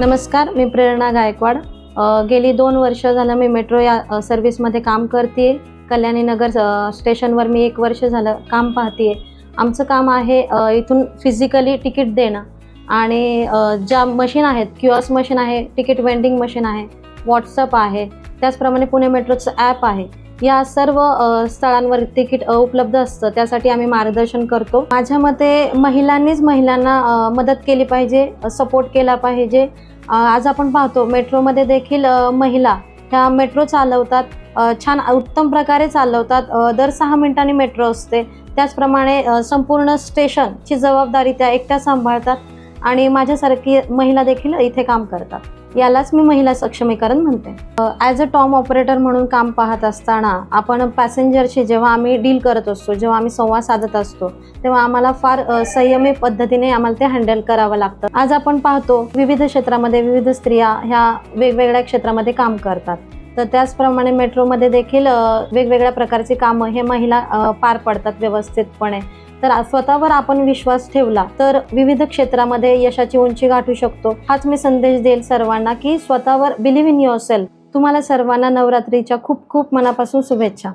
नमस्कार मी प्रेरणा गायकवाड. गेली दोन वर्ष झालं मी मेट्रो या सर्व्हिसमध्ये काम करते कल्याणी नगर स्टेशनवर मी एक वर्ष झालं काम पाहते आमचं काम आहे इथून फिजिकली तिकीट देणं. आणि ज्या मशीन आहेत क्युआस मशीन आहे तिकीट वेंडिंग मशीन आहे व्हॉट्सअप आहे त्याचप्रमाणे पुणे मेट्रोचं ॲप आहे. या सर्व स्थळांवर तिकीट उपलब्ध असतं. त्यासाठी आम्ही मार्गदर्शन करतो. माझ्या मते महिलांनीच महिलांना मदत केली पाहिजे सपोर्ट केला पाहिजे. आज आपण पाहतो मेट्रोमध्ये देखील महिला ह्या मेट्रो चालवतात. छान उत्तम प्रकारे चालवतात. दर सहा मिनिटांनी मेट्रो असते. त्याचप्रमाणे संपूर्ण स्टेशनची जबाबदारी त्या एकट्या सांभाळतात आणि माझ्यासारखी महिला देखील इथे काम करतात. यालाच मी महिला सक्षमीकरण म्हणते. ॲज अ टॉम ऑपरेटर म्हणून काम पाहत असताना आपण पॅसेंजरशी जेव्हा आम्ही डील करत असतो जेव्हा आम्ही संवाद साधत असतो तेव्हा आम्हाला फार संयमी पद्धतीने आम्हाला ते हँडल करावं लागतं. आज आपण पाहतो विविध क्षेत्रामध्ये विविध स्त्रिया ह्या वेगवेगळ्या क्षेत्रामध्ये काम करतात. तर त्याचप्रमाणे मेट्रोमध्ये देखील वेगवेगळ्या प्रकारची कामं हे महिला पार पडतात व्यवस्थितपणे. तर स्वतःवर आपण विश्वास ठेवला तर विविध क्षेत्रामध्ये यशाची उंची गाठू शकतो. हाच मी संदेश देईल सर्वांना की स्वतःवर बिलीव्ह इन युअर सेल्फ तुम्हाला सर्वांना नवरात्रीच्या खूप खूप मनापासून शुभेच्छा.